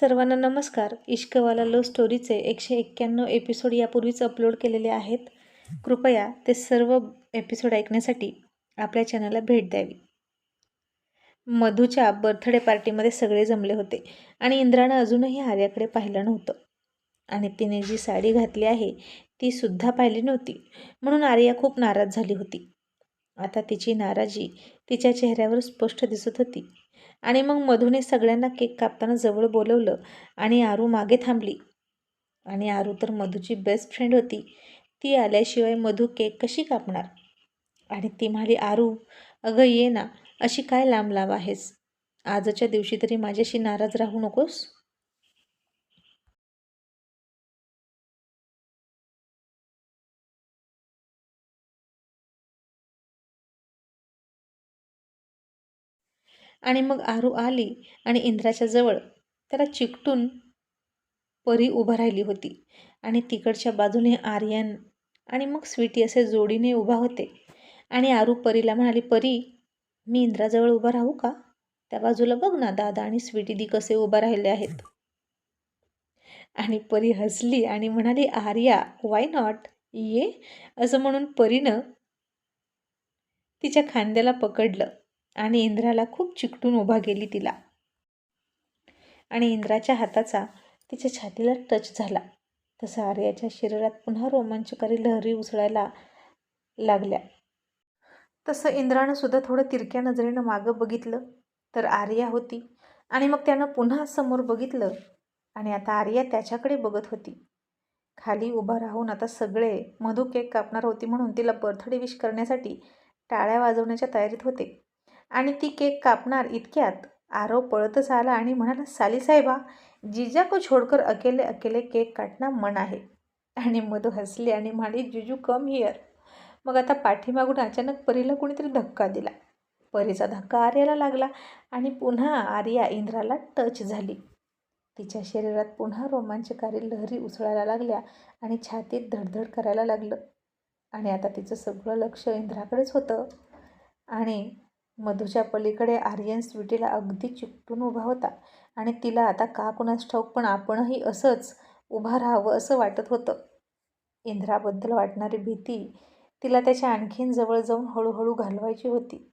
सर्वांना नमस्कार. इश्कवाला लव स्टोरीचे एकशे एक्क्याण्णव एपिसोड यापूर्वीच अपलोड केलेले आहेत. कृपया ते सर्व एपिसोड ऐकण्यासाठी आपल्या चॅनलला भेट द्यावी. मधूच्या बर्थडे पार्टीमध्ये सगळे जमले होते आणि इंद्रानं अजूनही आर्याकडे पाहिलं नव्हतं. आणि तिने जी साडी घातली आहे ती सुद्धा पाहिली नव्हती. म्हणून आर्या खूप नाराज झाली होती. आता तिची नाराजी तिच्या चेहऱ्यावर स्पष्ट दिसत होती. आणि मग मधूने सगळ्यांना केक कापताना जवळ बोलवलं आणि आरू मागे थांबली. आणि आरू तर मधूची बेस्ट फ्रेंड होती. ती आल्याशिवाय मधू केक कशी कापणार? आणि ती म्हणाली आरू अगं ये ना अशी काय लांब लांब आहेस? आजच्या दिवशी तरी माझ्याशी नाराज राहू नकोस? आणि मग आरू आली आणि इंद्राच्या जवळ त्याला चिकटून परी उभा राहिली होती. आणि तिकडच्या बाजूने आर्यन आणि मग स्वीटी असे जोडीने उभा होते. आणि आरू परीला म्हणाली परी मी इंद्राजवळ उभा राहू का? त्या बाजूला बघ ना दादा आणि स्वीटी दी कसे उभा राहिले आहेत. आणि परी हसली आणि म्हणाली आर्या वाय नॉट ये. असं म्हणून परीनं तिच्या खांद्याला पकडलं. आणि इंद्राला खूप चिकटून उभा केली तिला. आणि इंद्राच्या हाताचा तिच्या छातीला टच झाला. तसं आर्याच्या शरीरात पुन्हा रोमांचकारी लहरी उसळायला लागल्या. तसं इंद्रानं सुद्धा थोडं तिरक्या नजरेनं मागं बघितलं तर आर्या होती. आणि मग त्यानं पुन्हा समोर बघितलं आणि आता आर्या त्याच्याकडे बघत होती. खाली उभा राहून आता सगळे मधू केक कापणार होती म्हणून तिला बर्थडे विश करण्यासाठी टाळ्या वाजवण्याच्या तयारीत होते. आणि ती केक कापणार इतक्यात आरव पळतच आला आणि म्हणाला साली साहेबा जिजा को छोडकर अकेले अकेले केक काटणं मन आहे. आणि मधू हसली आणि म्हणाली जिजू कम हिअर मग आता पाठीमागून अचानक परीला कोणीतरी धक्का दिला. परीचा धक्का आर्याला लागला आणि पुन्हा आर्या इंद्राला टच झाली. तिच्या शरीरात पुन्हा रोमांचकारी लहरी उसळायला लागल्या आणि छातीत धडधड करायला लागलं. आणि आता तिचं सगळं लक्ष इंद्राकडेच होतं. आणि मधूच्या पलीकडे आर्यन स्वीटीला अगदी चिकटून उभा होता. आणि तिला आता का कुणास ठाऊक पण आपणही असंच उभा राहावं असं वाटत होतं. इंद्राबद्दल वाटणारी भीती तिला त्याच्या आणखीन जवळ जाऊन हळूहळू घालवायची होती.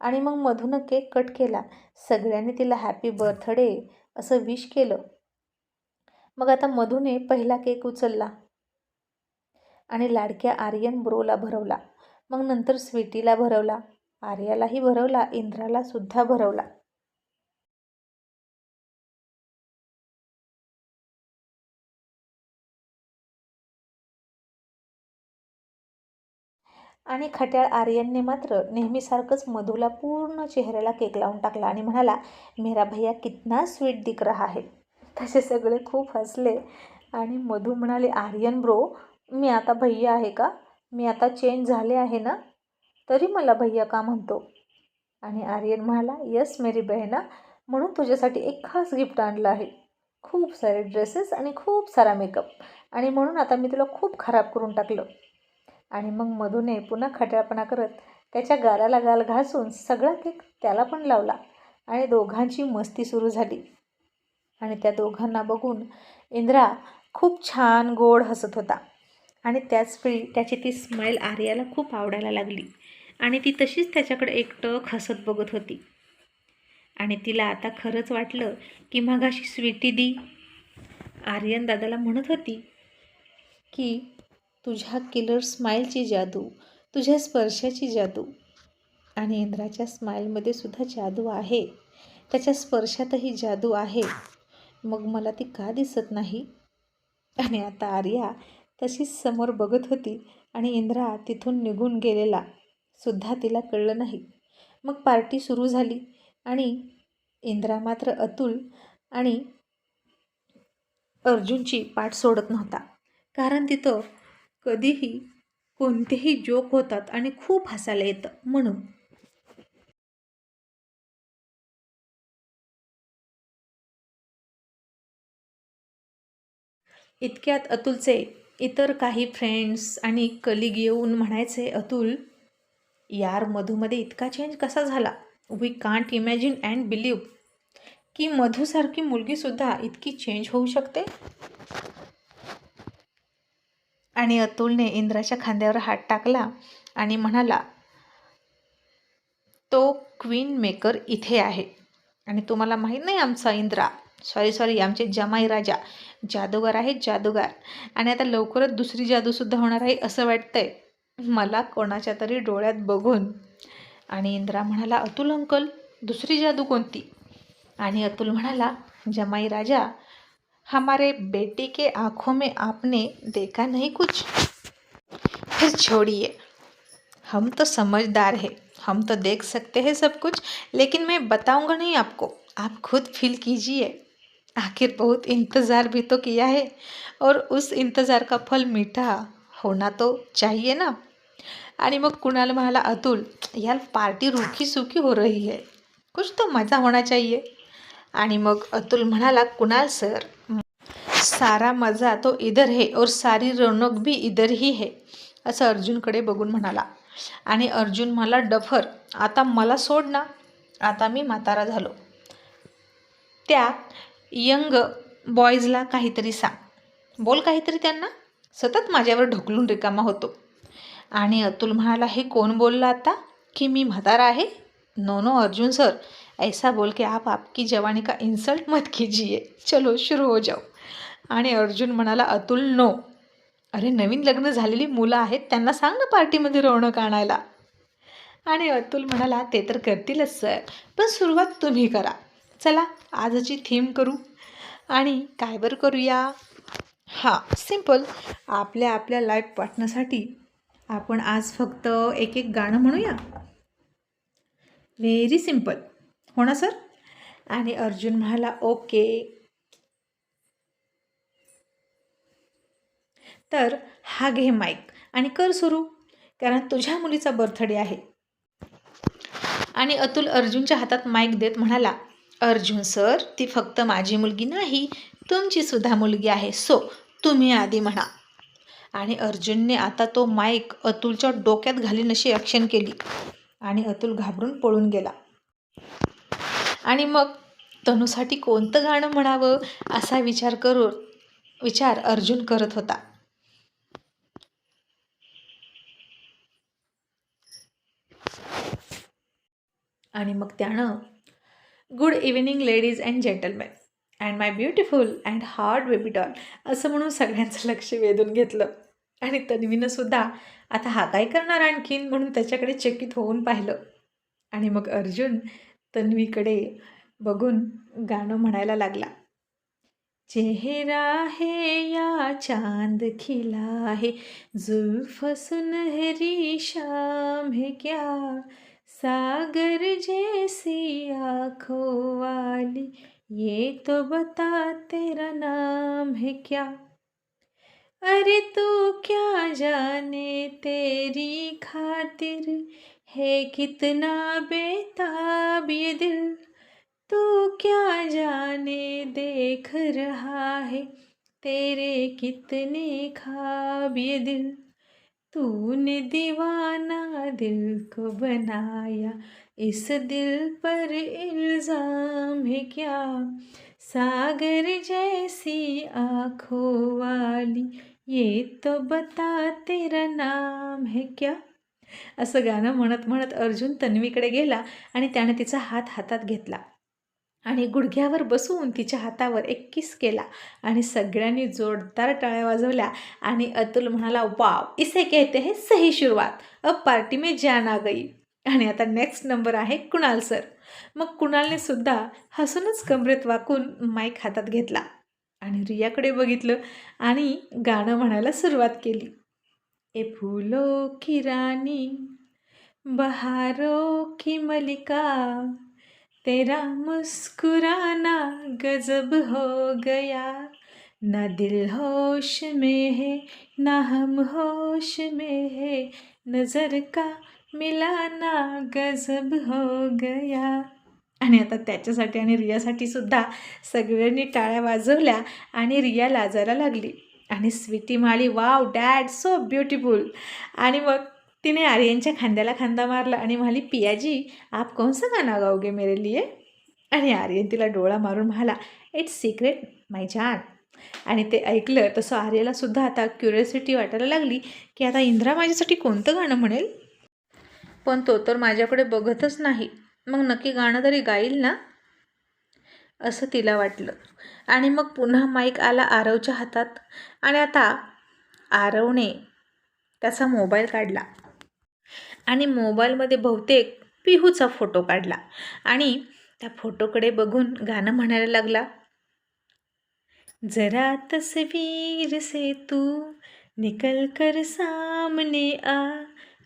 आणि मग मधूनं केक कट केला. सगळ्यांनी तिला हॅपी बर्थडे असं विश केलं. मग आता मधूने पहिला केक उचलला. आणि लाडक्या आर्यन ब्रोला भरवला. मग नंतर स्वीटीला भरवला. आर्यालाही भरवला इंद्राला सुद्धा भरवला. आणि खट्याळ आर्यनने मात्र नेहमीसारखंच मधूला पूर्ण चेहऱ्याला केक लावून टाकला आणि म्हणाला मेरा भैया कितना स्वीट दिख रहा है. तसे सगळे खूप हसले आणि मधू म्हणाले आर्यन ब्रो मी आता भैया आहे का? मी आता चेंज झाले आहे ना? तरी मला भैया का म्हणतो? आणि आर्यन म्हणाला यस मेरी बहिणा म्हणून तुझ्यासाठी एक खास गिफ्ट आणलं आहे. खूप सारे ड्रेसेस आणि खूप सारा मेकअप. आणि म्हणून आता मी तुला खूप खराब करून टाकलं. आणि मग मधूने पुन्हा खट्याळपणा करत त्याच्या गालाला गाल घासून सगळा केक त्याला पण लावला आणि दोघांची मस्ती सुरू झाली. आणि त्या दोघांना बघून इंद्रा खूप छान गोड हसत होता. आणि त्याच वेळी त्याची ती स्माईल आर्याला खूप आवडायला लागली. आणि ती तशीच त्याच्याकडे एकटक हसत बघत होती. आणि तिला आता खरंच वाटलं की मागाशी स्वीटी दी. आर्यन दादाला म्हणत होती की तुझ्या किलर स्माईलची जादू तुझ्या स्पर्शाची जादू आणि इंद्राच्या स्माईलमध्ये सुद्धा जादू आहे. त्याच्या स्पर्शातही जादू आहे. मग मला ती का दिसत नाही? आणि आता आर्या तशीच समोर बघत होती आणि इंद्रा तिथून निघून गेलेला. सुद्धा तिला कळलं नाही. मग पार्टी सुरू झाली आणि इंद्रा मात्र अतुल आणि अर्जुनची पाठ सोडत नव्हता. कारण तिथं कधीही कोणतेही जोक होतात आणि खूप हसायला येतं म्हणून. इतक्यात अतुलचे इतर काही फ्रेंड्स आणि कलिग येऊन म्हणायचे अतुल यार मधूमध्ये इतका चेंज कसा झाला? We can't imagine and believe की मधूसारखी मुलगीसुद्धा इतकी चेंज होऊ शकते? आणि अतुलने इंद्राच्या खांद्यावर हात टाकला आणि म्हणाला तो क्वीन मेकर इथे आहे. आणि तुम्हाला माहीत नाही आमचा इंद्रा? सॉरी सॉरी आमचे जमाई राजा. जादूगार आहे जादूगार. आणि आता लवकरच दुसरी जादूसुद्धा होणार आहे असं वाटतंय. मला कोणाच्या तरी डोळ्यात बघून आणि इंद्रा म्हणाला अतुल अंकल दुसरी जादू कोणती? आणि अतुल म्हणाला जमाई राजा हमारे बेटे के आँखों में आपने देखा नहीं कुछ? फिर छोड़िए। हम तो समझदार है। हम तो देख सकते हैं सब कुछ लेकिन मैं बताऊंगा नहीं आपको। आप खुद फील कीजिए। आखिर बहुत इंतज़ार भी तो किया है और उस इंतज़ार का फल मीठा होना तो चाहिए ना। आणि मग कुणाल म्हणाला अतुल यार पार्टी रुखी सुखी हो रही है. कुछ तो मज़ा होना चाहिए. आणि मग अतुल म्हणाला कुणाल सर सारा मजा तो इधर है और सारी रौनक भी इधर ही है. असं अर्जुनकडे बघून म्हणाला. आणि अर्जुन मला डफर आता मला सोड ना. आता मी म्हातारा झालो. त्या यंग बॉईजला काहीतरी सांग. बोल काहीतरी त्यांना. सतत माझ्यावर ढकलून रिकामा होतो. आणि अतुल म्हणाला हे कोण बोललं आता? की मी म्हातारा आहे? नो नो अर्जुन सर ऐसा बोल के आप आपकी जवानी का इन्सल्ट मत कीजिए. चलो शुरू हो जाओ आणि अर्जुन म्हणाला अतुल नो. अरे नवीन लग्न झालेली मुलं आहेत त्यांना सांग ना पार्टीमध्ये रौनक आणायला. आणि अतुल म्हणाला ते तर करतीलच सर पण सुरुवात तुम्ही करा. चला आजची थीम करू आणि काय बरं करूया? हां सिंपल आपल्या आपल्या लाईफ पार्टनरसाठी आपण आज फक्त एक एक गाणं म्हणूया. व्हेरी सिंपल हो ना सर? आणि अर्जुन म्हणाला ओके. तर हा घे माईक आणि कर सुरू कारण तुझ्या मुलीचा बर्थडे आहे. आणि अतुल अर्जुनच्या हातात माईक देत म्हणाला अर्जुन सर ती फक्त माझी मुलगी नाही तुमची सुद्धा मुलगी आहे. सो तुम्ही आधी म्हणा. आणि अर्जुनने आता तो माईक अतुलच्या डोक्यात घालीन अशी ॲक्शन केली. आणि अतुल घाबरून पळून गेला. आणि मग तनूसाठी कोणतं गाणं म्हणावं असा विचार करून विचार अर्जुन करत होता. आणि मग त्यानं good evening ladies and gentleman and my beautiful and hard baby doll असं म्हणून सगळ्यांचं लक्ष वेधून घेतलं. आणि तन्वीनं सुद्धा आता हा काय करणार आणखीन म्हणून त्याच्याकडे चकित होऊन पाहिलं. आणि मग अर्जुन तन्वीकडे बघून गाणं म्हणायला लागला. चेहरा है या चांद खिला है जुल्फ सुनहरी शाम है क्या? सागर जैसी आँखों वाली, ये तो बता तेरा नाम है क्या? अरे तू क्या जाने तेरी खातिर है कितना बेताब ये दिल? तू क्या जाने देख रहा है तेरे कितने खाब ये दिल? तूने दीवाना दिल को बनाया इस दिल पर इल्ज़ाम है क्या? सागर जैसी आँखों वाली ये तो बता तेरा नाम है क्या? असं गाणं म्हणत म्हणत अर्जुन तन्वीकडे गेला आणि त्याने तिचा हात हातात घेतला. आणि गुडघ्यावर बसून तिच्या हातावर एक किस केला आणि सगळ्यांनी जोरदार टाळ्या वाजवल्या आणि अतुल म्हणाला वाव इसे कहते हे सही सुरुवात अब पार्टी में जान आ गई. आणि आता नेक्स्ट नंबर आहे कुणाल सर मग कुणालने सुद्धा हसूनच कमरेत वाकून माईक हातात घेतला आणि रियाकडे बघितलं आणि गाणं म्हणायला सुरुवात केली. ए फुलो की बहारो की मलिका तेरा मुस्कुराना गजब हो गया। ना दिल होश में है ना हम होश में है। नजर का मिलाना गजब हो गया। आणि आता त्याच्यासाठी आणि रियासाठी सुद्धा सगळ्यांनी टाळ्या वाजवल्या आणि रिया लाजायला लागली. आणि Sweety Mali wow dad so beautiful आणि मग तिने आर्यनच्या खांद्याला खांदा मारला आणि म्हणाली पियाजी आप कौन सा गाना गाओगे मेरे लिए? आणि आर्यन तिला डोळा मारून म्हणाला इट्स सिक्रेट माय जान. आणि ते ऐकलं तसं आर्याला सुद्धा आता क्युरियोसिटी वाटायला लागली की आता इंद्रा माझ्यासाठी कोणतं गाणं म्हणेल? पण तो तर माझ्याकडे बघतच नाही. मग नक्की गाणं तरी गाईल ना? असं तिला वाटलं. आणि मग पुन्हा माईक आला आरवच्या हातात. आणि आता आरवने त्याचा मोबाईल काढला. आणि मोबाईलमध्ये बहुतेक पिहूचा फोटो काढला. आणि त्या फोटोकडे बघून गाणं म्हणायला लागला जरा तस्वीर से तू निकल कर सामने आ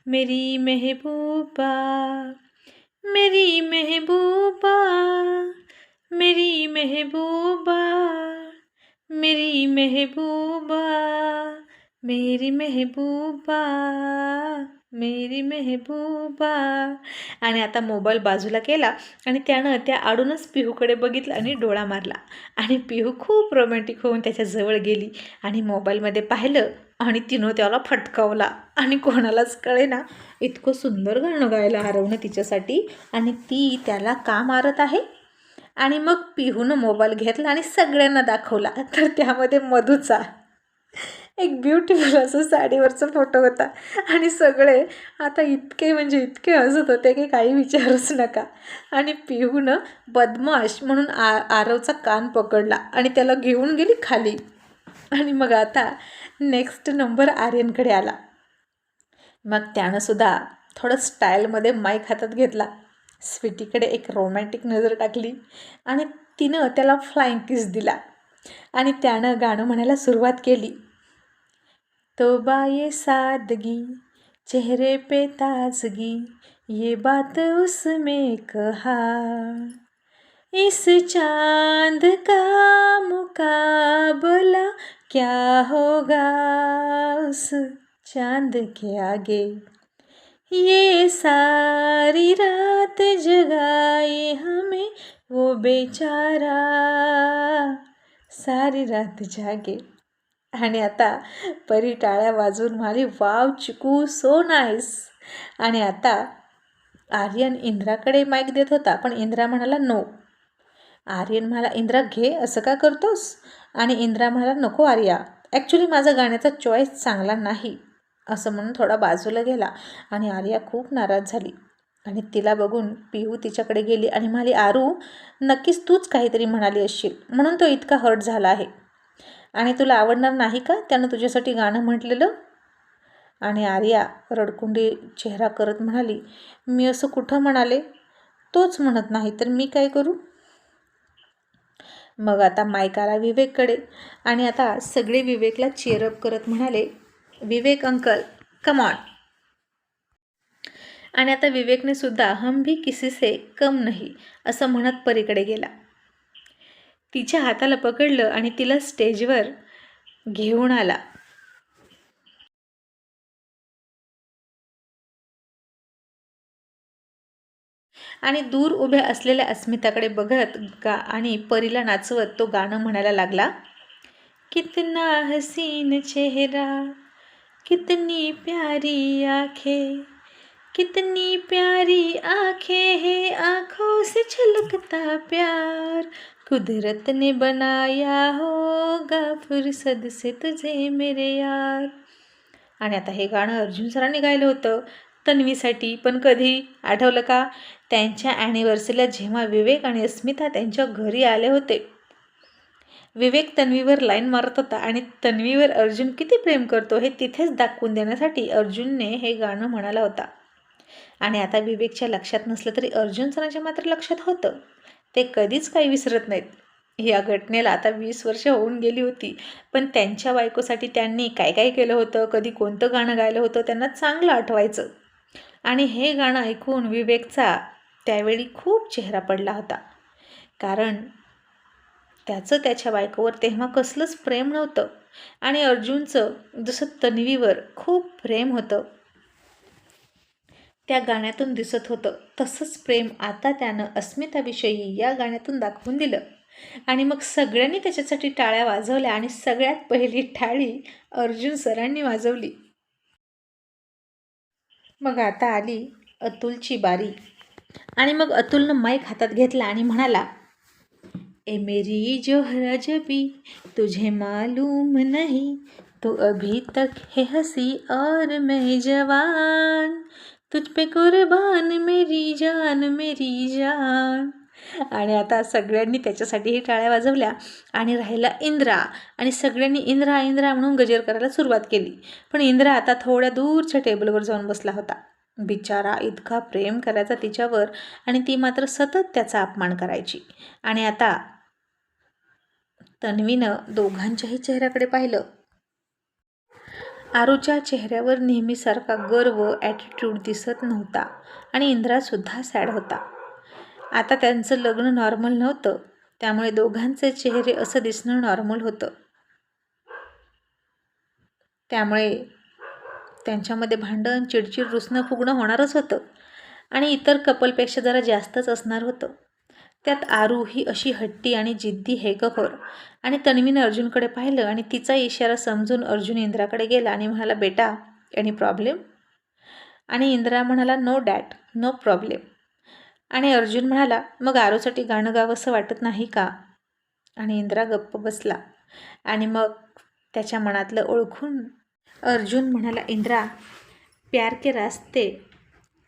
मेरी महबूबा मेरी महबूबा मेरी महबूबा मेरी महबूबा मेरी महबूबा। मेरी मेहबूबा. आणि आता मोबाईल बाजूला केला आणि त्यानं त्या आडूनच पिहूकडे बघितलं आणि डोळा मारला. आणि पिहू खूप रोमॅन्टिक होऊन त्याच्याजवळ गेली आणि मोबाईलमध्ये पाहिलं आणि तिनं त्याला फटकावला. आणि कोणालाच कळे ना इतकं सुंदर गाणं गायला हरवणं तिच्यासाठी. आणि ती त्याला का मारत आहे? आणि मग पिहूनं मोबाईल घेतला आणि सगळ्यांना दाखवला. तर त्यामध्ये मधूचा. एक ब्युटिफुल असं साडीवरचा फोटो होता. आणि सगळे आता इतके म्हणजे इतके हसत होते की काही विचारूच नका. आणि पिहूनं बदमाश म्हणून आ आरवचा कान पकडला आणि त्याला घेऊन गेली खाली. आणि मग आता नेक्स्ट नंबर आर्यनकडे आला. मग त्यानंसुद्धा थोडं स्टाईलमध्ये माईक हातात घेतला. स्वीटीकडे एक रोमॅन्टिक नजर टाकली आणि तिनं त्याला फ्लाईंग किस दिला. आणि त्यानं गाणं म्हणायला सुरुवात केली. तो बाये सादगी, चेहरे पे ताजगी, ये बात उसमें कहा। इस चाँद का मुकाबला क्या होगा उस चाँद के आगे? ये सारी रात जगाए हमें वो बेचारा, सारी रात जागे। आणि आता परी टाळ्या वाजवून म्हणाली वाव चिकू सो नाईस आणि आता आर्यन इंद्राकडे माईक देत होता पण इंद्रा म्हणाला नो आर्यन म्हणाला इंद्रा घे असं का करतोस? आणि इंद्रा म्हणाला नको आर्या ॲक्च्युली माझा गाण्याचा चॉईस चांगला नाही. असं म्हणून थोडा बाजूला गेला आणि आर्या खूप नाराज झाली. आणि तिला बघून पिहू तिच्याकडे गेली आणि म्हणाली आरू नक्कीच तूच काहीतरी म्हणाली असशील म्हणून तो इतका हर्ट झाला आहे. आणि तुला आवडणार नाही का? त्यानं तुझ्यासाठी गाणं म्हटलेलं? आणि आर्या रडकुंडी चेहरा करत म्हणाली मी असं कुठं म्हणाले? तोच म्हणत नाही तर मी काय करू? मग आता माईक आला विवेककडे आणि आता सगळे विवेकला चेअरअप करत म्हणाले विवेक अंकल कमॉन आणि आता विवेकने सुद्धा हम भी किसी से कम नाही असं म्हणत परीकडे गेला. तिच्या हाताला पकडलं आणि तिला स्टेजवर घेऊन आला. आणि दूर उभ्या असलेल्या अस्मिताकडे बघत गा आणि परीला नाचवत तो गाणं म्हणायला लागला कितना हसीन चेहरा कितनी प्यारी आंखें कितनी प्यारी आंखें हैं आँखों से छलकता प्यार कुदरत ने बनाया होगा फुरसद से तुझे मेरे यार. आणि आता हे गाणं अर्जुन सरांनी गायलं होतं. तन्वीसाठी पण कधी आठवलं का? त्यांच्या ॲनिव्हर्सरीला जेव्हा विवेक आणि अस्मिता त्यांच्या घरी आले होते. विवेक तन्वीवर लाईन मारत होता आणि तन्वीवर अर्जुन किती प्रेम करतो हे तिथेच दाखवून देण्यासाठी अर्जुनने हे गाणं म्हणाला होता. आणि आता विवेकच्या लक्षात नसलं तरी अर्जुन सरांच्या मात्र लक्षात होतं. ते कधीच काही विसरत नाहीत. या घटनेला आता वीस वर्ष होऊन गेली होती. पण त्यांच्या बायकोसाठी त्यांनी काय काय केलं होतं? कधी कोणतं गाणं गायलं होतं? त्यांना चांगलं आठवायचं. आणि हे गाणं ऐकून विवेकचा त्यावेळी खूप चेहरा पडला होता. कारण त्याचं त्याच्या बायकोवर तेव्हा कसलंच प्रेम नव्हतं. आणि अर्जुनचं जसं तन्वीवर खूप प्रेम होतं. त्या गाण्यातून दिसत होतं. तसंच प्रेम आता त्यानं अस्मिताविषयी या गाण्यातून दाखवून दिलं. आणि मग सगळ्यांनी त्याच्यासाठी टाळ्या वाजवल्या आणि सगळ्यात पहिली टाळी अर्जुन सरांनी वाजवली. मग आता आली अतुलची बारी. आणि मग अतुलनं माईक हातात घेतला आणि म्हणाला ए मेरी जोहरा जबी तुझे मालूम नाही तू अभी तक है हसी और मैं जवान. तुझ पे कुर्बान मेरी जान मेरी जान. आणि आता सगळ्यांनी त्याच्यासाठीही टाळ्या वाजवल्या आणि राहिला इंद्रा. आणि सगळ्यांनी इंद्रा इंद्रा म्हणून गजर करायला सुरुवात केली. पण इंद्रा आता थोड्या दूरच्या टेबलवर जाऊन बसला होता. बिचारा इतका प्रेम करायचा तिच्यावर आणि ती मात्र सतत त्याचा अपमान करायची. आणि आता तन्वीनं दोघांच्याही चेहऱ्याकडे पाहिलं. आरूच्या चेहऱ्यावर नेहमीसारखा गर्व ॲटिट्यूड दिसत नव्हता आणि इंद्रासुद्धा सॅड होता. आता त्यांचं लग्न नॉर्मल नव्हतं त्यामुळे दोघांचे चेहरे असं दिसणं नॉर्मल होतं. त्यामुळे त्यांच्यामध्ये भांडण चिडचिड रुसणं फुगणं होणारच होतं आणि इतर कपलपेक्षा जरा जास्तच असणार होतं. त्यात आरू ही अशी हट्टी आणि जिद्दी हेगखोर आणि तन्वीनं अर्जुनकडे पाहिलं आणि तिचा इशारा समजून अर्जुन इंद्राकडे गेला आणि म्हणाला बेटा एनी प्रॉब्लेम आणि इंद्रा म्हणाला नो डॅट नो प्रॉब्लेम आणि अर्जुन म्हणाला मग आरूसाठी गाणं गावंसं वाटत नाही का? आणि इंद्रा गप्प बसला. आणि मग त्याच्या मनातलं ओळखून अर्जुन म्हणाला इंद्रा प्यार के रास्ते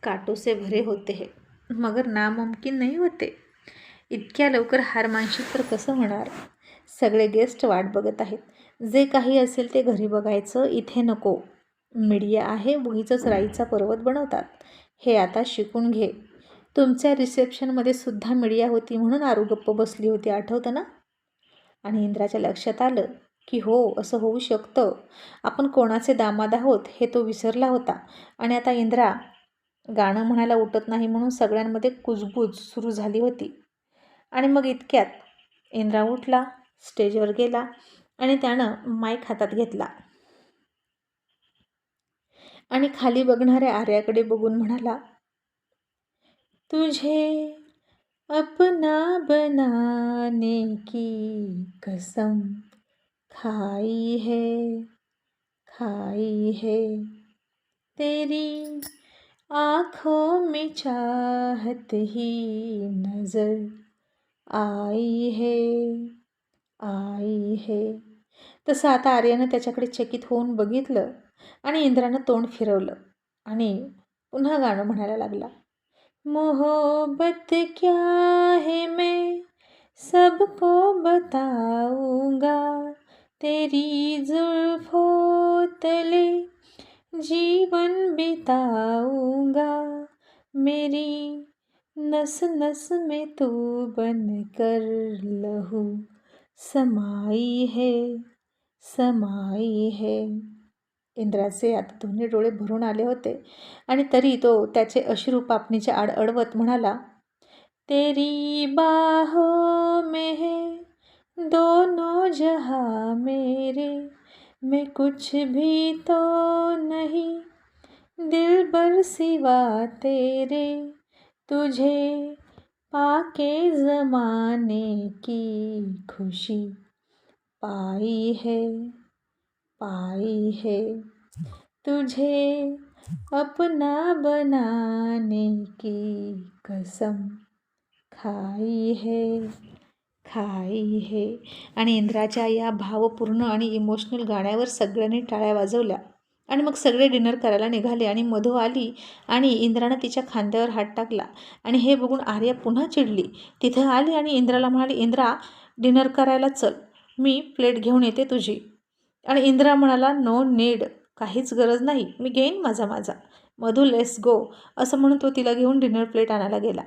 काटोसे भरे होते है मगर नामुमकिन नाही होते. इतक्या लवकर हार मानशील तर कसं होणार? सगळे गेस्ट वाट बघत आहेत. जे काही असेल ते घरी बघायचं इथे नको. मीडिया आहे उगीचंच राईचा पर्वत बनवतात. हे आता शिकून घे. तुमच्या रिसेप्शनमध्ये सुद्धा मीडिया होती म्हणून आरू गप्प बसली होती आठवतं ना? आणि इंद्राच्या लक्षात आलं की हो असं होऊ शकतं. आपण कोणाचे दामाद आहोत हे तो विसरला होता. आणि आता इंद्रा गाणं म्हणायला उठत नाही म्हणून सगळ्यांमध्ये कुजबूज सुरू झाली होती. आणि मग इतक्यात इंद्रा उठला स्टेजवर गेला आणि त्यानं माईक हातात घेतला. आणि खाली बघणाऱ्या आर्याकडे बघून म्हणाला तुझे अपना बनाने की कसम खाई है खाई है। तेरी आँखों में चाहत ही नजर आई हे आई हे. तसं आता आर्यानं त्याच्याकडे चकित होऊन बघितलं आणि इंद्रानं तोंड फिरवलं आणि पुन्हा गाणं म्हणायला लागला मोहब्बत क्या है मैं सबको बताऊंगा तेरी जुल्फों तले जीवन बिताऊंगा मेरी नस नस में तू बन कर लहू। समाई है समाई है। इंद्राचे आता दोन्ही डोळे भरून आले होते. आणि तरी तो त्याचे अश्रू पापणीच्या आड अडवत म्हणाला तेरी बाहो में है दोनों जहां मेरे। मैं कुछ भी तो नहीं दिल बर सिवा तेरे। तुझे पाके ज़माने की खुशी पाई है पाई है। तुझे अपना बनाने की कसम खाई है खाई है। आणि इंद्राच्या या भावपूर्ण आणि इमोशनल गाण्यावर सगळ्यांनी टाळ्या वाजवल्या. आणि मग सगळे डिनर करायला निघाले आणि मधू आली आणि इंद्रानं तिच्या खांद्यावर हात टाकला. आणि हे बघून आर्या पुन्हा चिडली. तिथं आली आणि इंद्राला म्हणाली इंद्रा डिनर करायला चल. मी प्लेट घेऊन येते तुझी. आणि इंद्रा म्हणाला नो नीड. काहीच गरज नाही. मी घेईन माझा माझा. Madhu let's go. असं म्हणून तो तिला घेऊन डिनर प्लेट आणायला गेला.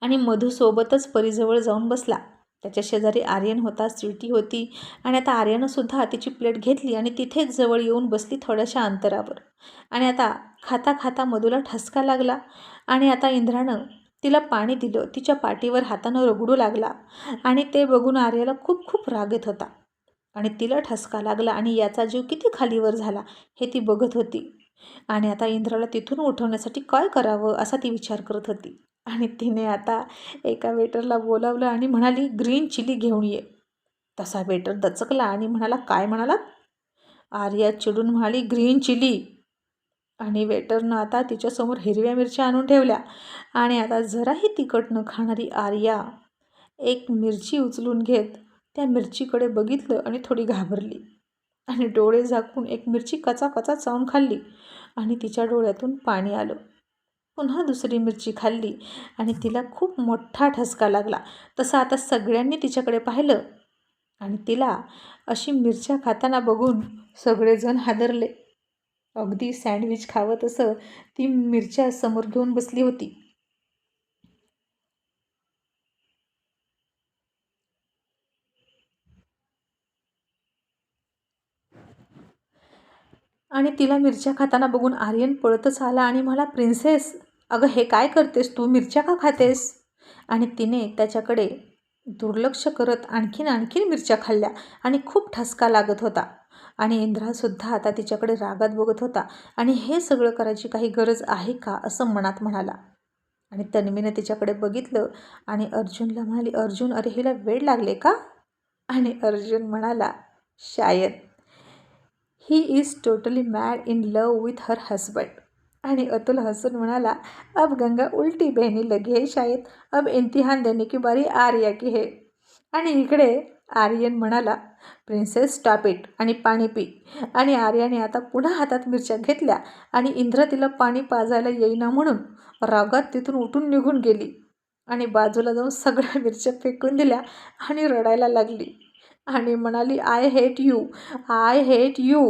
आणि मधूसोबतच परीजवळ जाऊन बसला. त्याच्या शेजारी आर्यन होता स्वीटी होती आणि आता आर्यनंसुद्धा तिची प्लेट घेतली आणि तिथेच जवळ येऊन बसली थोड्याशा अंतरावर. आणि आता खाता खाता मधूला ठसका लागला आणि आता इंद्रानं तिला पाणी दिलं तिच्या पाठीवर हातानं रगडू लागला आणि ते बघून आर्याला खूप खूप राग येत होता. आणि तिला ठसका लागला आणि याचा जीव किती खालीवर झाला हे ती बघत होती. आणि आता इंद्राला तिथून उठवण्यासाठी काय करावं असा ती विचार करत होती. आणि तिने आता एका वेटरला बोलावलं आणि म्हणाली ग्रीन चिली घेऊन ये. तसा वेटर दचकला आणि म्हणाला काय म्हणाला आर्या चिडून म्हणाली ग्रीन चिली. आणि वेटरनं आता तिच्यासमोर हिरव्या मिरच्या आणून ठेवल्या आणि आता जराही तिखट न खाणारी आर्या एक मिरची उचलून घेत त्या मिरचीकडे बघितलं आणि थोडी घाबरली आणि डोळे झाकून एक मिरची कचा कचा चावून खाल्ली आणि तिच्या डोळ्यातून पाणी आलं. पुन्हा दुसरी मिरची खाल्ली आणि तिला खूप मोठा ठसका लागला. तसं आता सगळ्यांनी तिच्याकडे पाहिलं आणि तिला अशी मिरच्या खाताना बघून सगळेजण हादरले. अगदी सँडविच खावं तसं ती मिरच्या समोर घेऊन बसली होती. आणि तिला मिरच्या खाताना बघून आर्यन पळतच आला आणि मला प्रिन्सेस अगं हे काय करतेस? तू मिरच्या का खातेस? आणि तिने त्याच्याकडे दुर्लक्ष करत आणखीन आणखीन मिरच्या खाल्ल्या आणि खूप ठसका लागत होता. आणि इंद्रासुद्धा आता तिच्याकडे रागात बघत होता. आणि हे सगळं करायची काही गरज आहे का? असं मनात म्हणाला. आणि तन्वीनं तिच्याकडे बघितलं आणि अर्जुनला म्हणाली अर्जुन अरे हिला वेळ लागले का? आणि अर्जुन म्हणाला शायद. He is totally mad in love with her husband आणि अतुल हसून म्हणाला अब गंगा उलटी बहिणी लगी है शायद. अब इम्तिहान देने की बारी आर्या की है. आणि इकडे आर्यन म्हणाला प्रिन्सेस स्टॉप इट आणि पाणी पी. आणि आर्याने आता पुन्हा हातात मिरच्या घेतल्या आणि इंद्र तिला पाणी पाजायला येईना म्हणून रागात तिथून उठून निघून गेली. आणि बाजूला जाऊन सगळ्या मिरच्या फेकून दिल्या आणि रडायला लागली. आणि म्हणाली I hate you I hate you